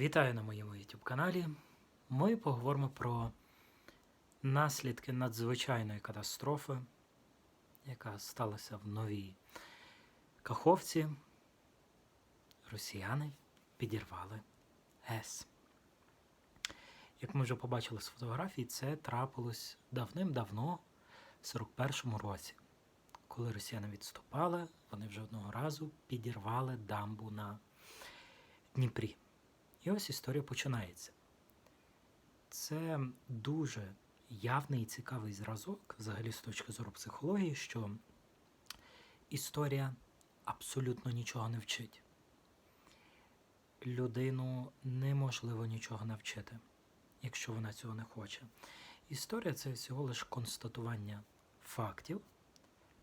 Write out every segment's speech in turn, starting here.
Вітаю на моєму YouTube каналі. Ми поговоримо про наслідки надзвичайної катастрофи, яка сталася в новій Каховці. Росіяни підірвали ГЕС. Як ми вже побачили з фотографій, це трапилось давним-давно, в 41-му році. Коли росіяни відступали, вони вже одного разу підірвали дамбу на Дніпрі. І ось історія починається. Це дуже явний і цікавий зразок, взагалі з точки зору психології, що історія абсолютно нічого не вчить. Людину неможливо нічого навчити, якщо вона цього не хоче. Історія це всього лише констатування фактів,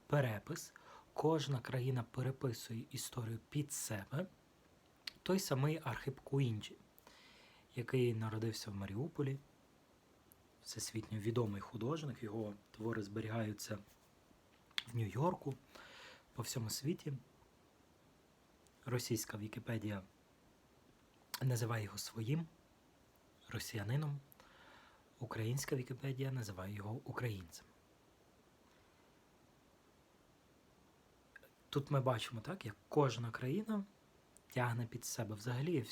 перепис. Кожна країна переписує історію під себе той самий Архип Куінджі, який народився в Маріуполі, всесвітньо відомий художник, його твори зберігаються в Нью-Йорку, по всьому світі. Російська Вікіпедія називає його своїм росіянином, українська Вікіпедія називає його українцем. Тут ми бачимо, так, як кожна країна тягне під себе. Взагалі,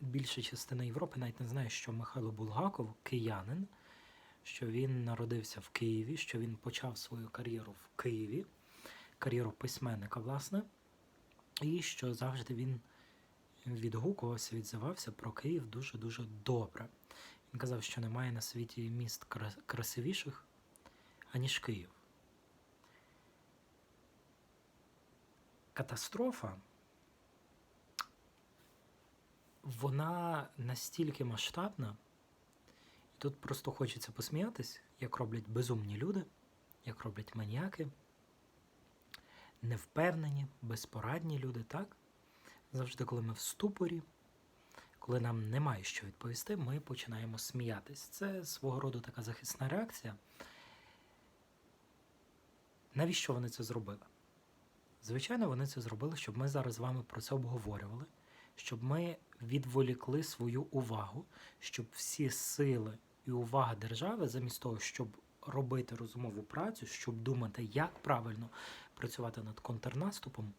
більша частина Європи навіть не знає, що Михайло Булгаков киянин, що він народився в Києві, що він почав свою кар'єру в Києві, кар'єру письменника, власне, і що завжди він відгукувався, відзивався про Київ дуже-дуже добре. Він казав, що немає на світі міст красивіших, аніж Київ. Катастрофа вона настільки масштабна, і тут просто хочеться посміятись, як роблять безумні люди, як роблять маніяки, невпевнені, безпорадні люди, так? Завжди, коли ми в ступорі, коли нам немає що відповісти, ми починаємо сміятись. Це свого роду така захисна реакція. Навіщо вони це зробили? Звичайно, вони це зробили, щоб ми зараз з вами про це обговорювали, щоб ми відволікли свою увагу, щоб всі сили і увага держави, замість того, щоб робити розумову працю, щоб думати, як правильно працювати над контрнаступом,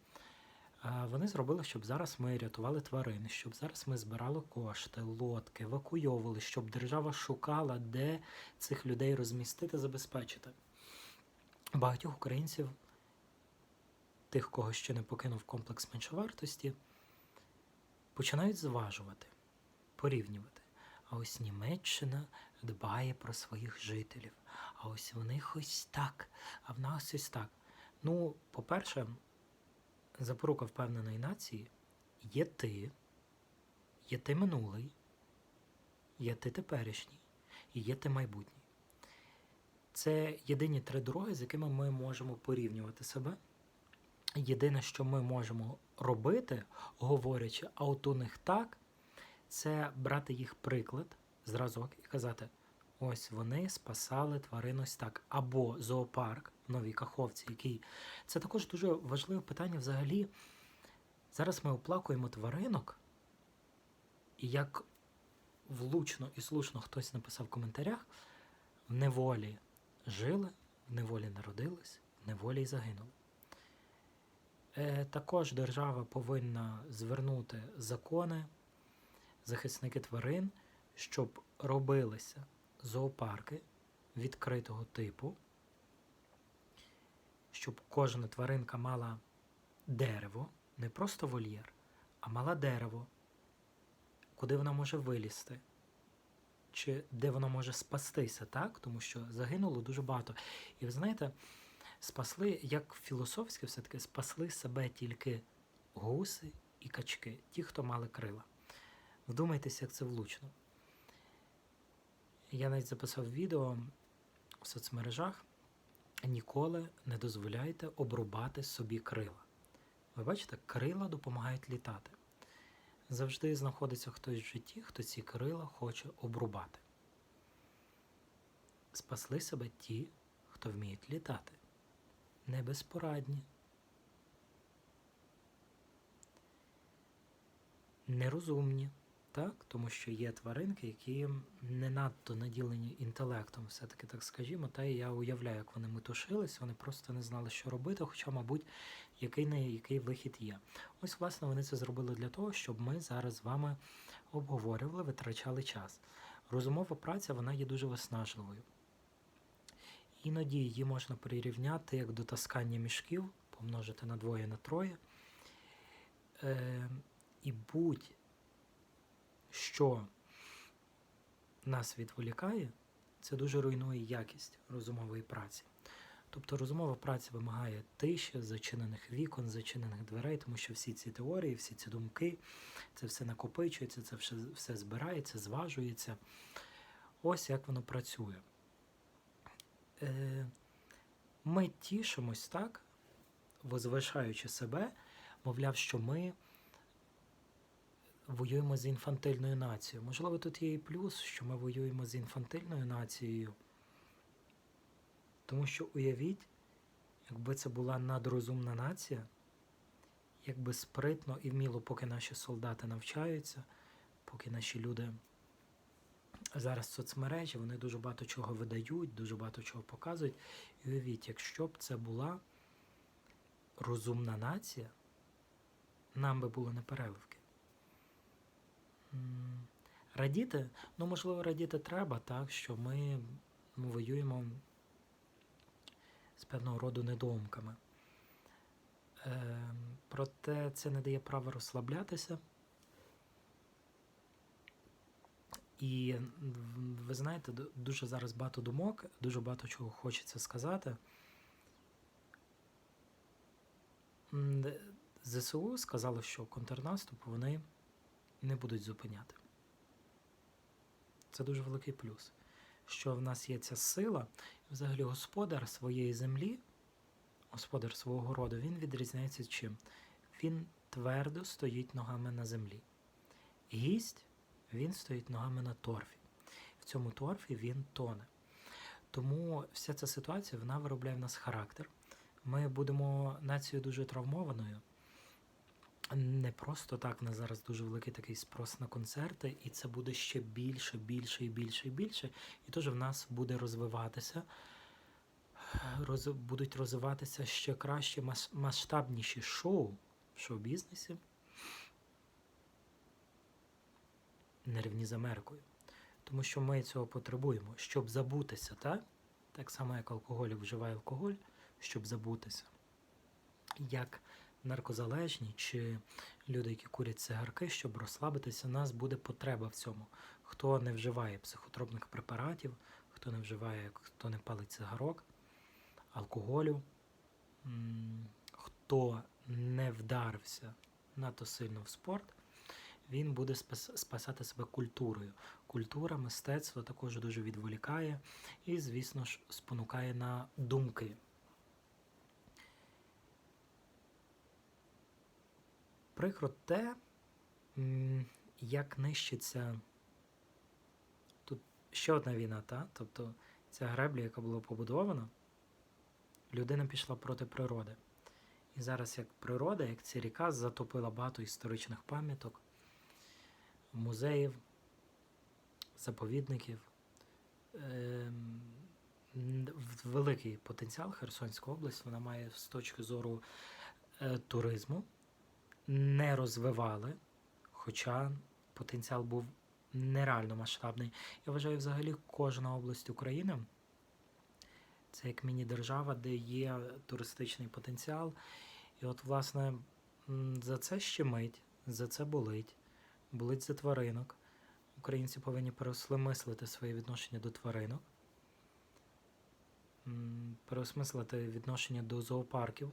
вони зробили, щоб зараз ми рятували тварини, щоб зараз ми збирали кошти, лодки, евакуйовували, щоб держава шукала, де цих людей розмістити, забезпечити. Багатьох українців, тих, кого ще не покинув комплекс меншовартості, починають зважувати, порівнювати. А ось Німеччина дбає про своїх жителів. А ось в них ось так, а в нас ось так. Ну, по-перше, запорука впевненої нації є ти, є ти минулий, є ти теперішній і є ти майбутній. Це єдині три дороги, з якими ми можемо порівнювати себе. Єдине, що ми можемо робити, говорячи, а от у них так, це брати їх приклад, зразок і казати: ось вони спасали тварин ось так. Або зоопарк в Новій Каховці, який це також дуже важливе питання взагалі. Зараз ми оплакуємо тваринок, і як влучно і слушно хтось написав в коментарях, в неволі жили, в неволі народились, в неволі й загинули. Е, також держава повинна звернути закони, захисники тварин, щоб робилися зоопарки відкритого типу, щоб кожна тваринка мала дерево, не просто вольєр, а мала дерево, куди вона може вилізти, чи де вона може спастися, так? Тому що загинуло дуже багато. І ви знаєте спасли, як філософськи все-таки спасли себе тільки гуси і качки, ті, хто мали крила. Вдумайтеся, як це влучно. Я навіть записав відео в соцмережах. Ніколи не дозволяйте обрубати собі крила. Ви бачите, крила допомагають літати. Завжди знаходиться хтось в житті, хто ці крила хоче обрубати. Спасли себе ті, хто вміють літати небезпорадні, нерозумні, так? Тому що є тваринки, які не надто наділені інтелектом, все-таки так скажімо. Та і я уявляю, як вони метушились, вони просто не знали, що робити, хоча, мабуть, який не який вихід є. Ось, власне, вони це зробили для того, щоб ми зараз з вами обговорювали, витрачали час. Розумова праця вона є дуже виснажливою. Іноді її можна прирівняти як до таскання мішків, помножити на двоє на троє. Е, і будь-що нас відволікає, це дуже руйнує якість розумової праці. Тобто розумова праця вимагає тиші, зачинених вікон, зачинених дверей, тому що всі ці теорії, всі ці думки, це все накопичується, це все, все збирається, зважується. Ось як воно працює. Е, Ми тішимось так, возвишаючи себе, мовляв, що ми воюємо з інфантильною нацією. Можливо, тут є і плюс, що ми воюємо з інфантильною нацією. Тому що уявіть, якби це була надрозумна нація, якби спритно і вміло, поки наші солдати навчаються, поки наші люди зараз соцмережі, вони дуже багато чого видають, дуже багато чого показують. І уявіть, якщо б це була розумна нація, нам би було непереливки. М, Радіти, ну можливо, радіти треба, так, що ми ну, воюємо з певного роду недоумками. Е, проте це не дає права розслаблятися. І ви знаєте, дуже зараз багато думок, дуже багато чого хочеться сказати. ЗСУ сказали, що контрнаступ вони не будуть зупиняти. Це дуже великий плюс. Що в нас є ця сила, і взагалі господар своєї землі, господар свого городу, він відрізняється чим? Він твердо стоїть ногами на землі. Гість він стоїть ногами на торфі. В цьому торфі він тоне. Тому вся ця ситуація вона виробляє в нас характер. Ми будемо нацією дуже травмованою. Не просто так, в нас зараз дуже великий такий спрос на концерти, і це буде ще більше, більше і більше і більше. І теж в нас буде розвиватися, роз, будуть розвиватися ще краще, масштабніші шоу в шоу-бізнесі, на рівні з Америкою. Тому що ми цього потребуємо, щоб забутися, так? Так само, як алкоголь вживає алкоголь, щоб забутися. Як наркозалежні чи люди, які курять цигарки, щоб розслабитися, у нас буде потреба в цьому. Хто не вживає психотропних препаратів, хто не вживає, хто не палить цигарок, алкоголю, хто не вдарився надто сильно в спорт, він буде спас- спасати себе культурою. Культура, мистецтво також дуже відволікає і, звісно ж, спонукає на думки. Прикро те, як нищиться тут ще одна війна, та? тобто ця гребля, яка була побудована, людина пішла проти природи. І зараз як природа, як ця ріка затопила багато історичних пам'яток, музеїв, заповідників. Ем, Великий потенціал Херсонська область вона має з точки зору е, туризму. Не розвивали, хоча потенціал був нереально масштабний. Я вважаю, взагалі кожна область України це як міні-держава, де є туристичний потенціал. І от, власне, за це щемить, за це болить, болить за тваринок. Українці повинні переосмислити своє відношення до тваринок, переосмислити відношення до зоопарків.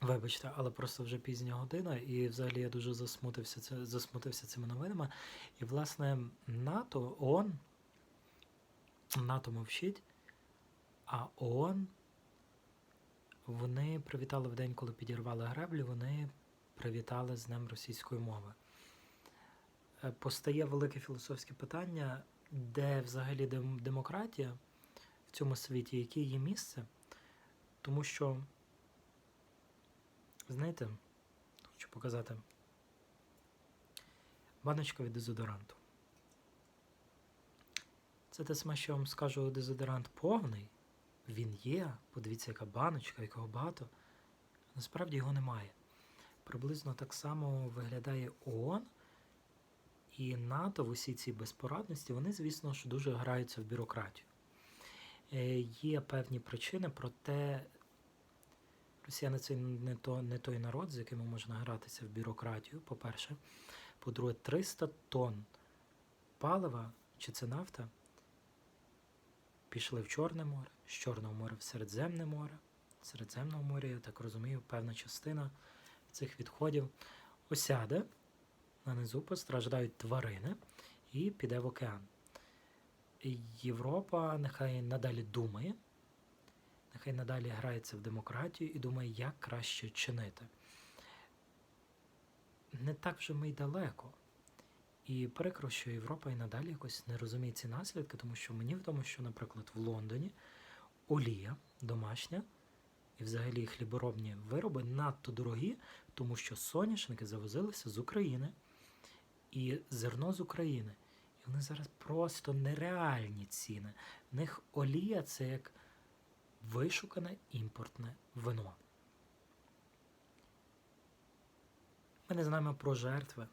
Вибачте, але просто вже пізня година, і взагалі я дуже засмутився, засмутився цими новинами. І, власне, НАТО, ООН, НАТО мовчить, а ООН, вони привітали в день, коли підірвали греблю, вони привітали з Днем російської мови. Е, Постає велике філософське питання, де взагалі демократія в цьому світі, яке є місце, тому що Знаєте, хочу показати баночка від дезодоранту. Це те саме, що я вам скажу, дезодорант повний. Він є. Подивіться, яка баночка, якого багато. Насправді його немає. Приблизно так само виглядає ООН і НАТО в усій цій безпорадності. Вони, звісно ж, дуже граються в бюрократію. Е, Є певні причини, проте росіяни це не, то, не той народ, з яким можна гратися в бюрократію, по-перше. По-друге, 300 тонн палива, чи це нафта, пішли в Чорне море, з Чорного моря в Середземне море. В Середземного моря, я так розумію, певна частина цих відходів осяде, на низу постраждають тварини і піде в океан. Європа нехай надалі думає, нехай надалі грається в демократію і думає, як краще чинити. Не так вже ми й далеко. І прикро, що Європа і надалі якось не розуміє ці наслідки, тому що мені відомо, що, наприклад, в Лондоні олія домашня і взагалі хліборобні вироби надто дорогі, тому що соняшники завозилися з України і зерно з України. І вони зараз просто нереальні ціни. В них олія це як вишукане імпортне вино. Ми не знаємо про жертви.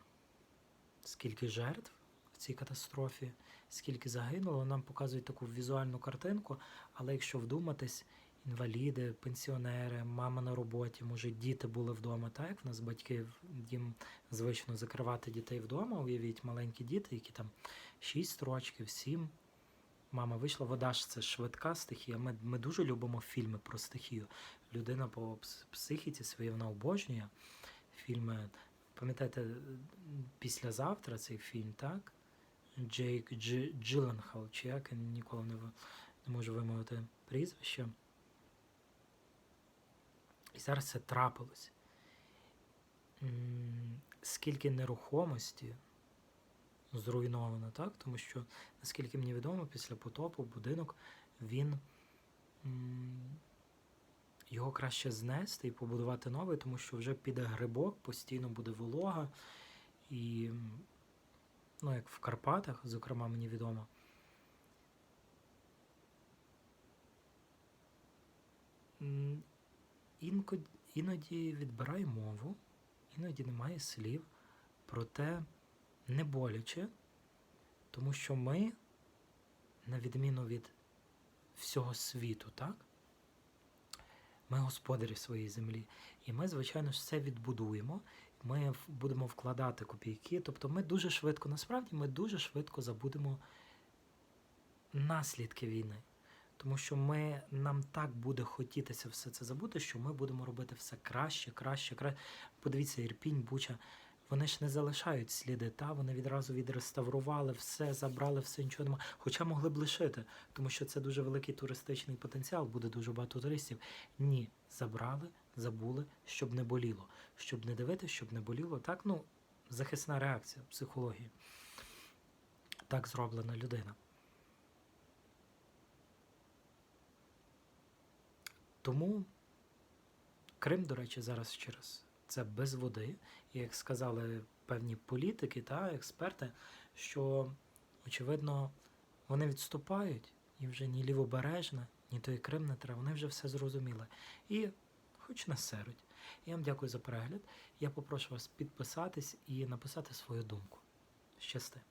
Скільки жертв в цій катастрофі, скільки загинуло, нам показують таку візуальну картинку, але якщо вдуматись, інваліди, пенсіонери, мама на роботі, може, діти були вдома, так як в нас батьки їм звично закривати дітей вдома. Уявіть, маленькі діти, які там 6 років, 7. Мама вийшла, вода ж це швидка стихія. Ми, ми дуже любимо фільми про стихію. Людина по психіці своїй вона обожнює фільми. Пам'ятаєте, післязавтра цей фільм, так? Джейк Дж, Джилленхал, чи як я ніколи не, не можу вимовити прізвище. І зараз це трапилось. Скільки нерухомості зруйновано, так? Тому що, наскільки мені відомо, після потопу будинок він його краще знести і побудувати новий, тому що вже піде грибок, постійно буде волога. І, ну, як в Карпатах, зокрема, мені відомо. Іноді відбирає мову, іноді немає слів, проте не боляче, тому що ми, на відміну від всього світу, так? Ми господарі своєї землі. І ми, звичайно все відбудуємо. Ми будемо вкладати копійки. Тобто ми дуже швидко, насправді, ми дуже швидко забудемо наслідки війни. Тому що ми, нам так буде хотітися все це забути, що ми будемо робити все краще, краще, краще. Подивіться, Ірпінь, Буча, вони ж не залишають сліди, та вони відразу відреставрували все, забрали все, нічого немає. Хоча могли б лишити, тому що це дуже великий туристичний потенціал, буде дуже багато туристів. Ні, забрали, забули, щоб не боліло. Щоб не дивитися, щоб не боліло. Так, ну, захисна реакція психології. Так зроблена людина. Тому Крим, до речі, зараз через це без води. І як сказали певні політики та експерти, що, очевидно, вони відступають, і вже ні лівобережна, ні той Крим не треба, вони вже все зрозуміли. І хоч не серуть. Я вам дякую за перегляд. Я попрошу вас підписатись і написати свою думку. Щасти.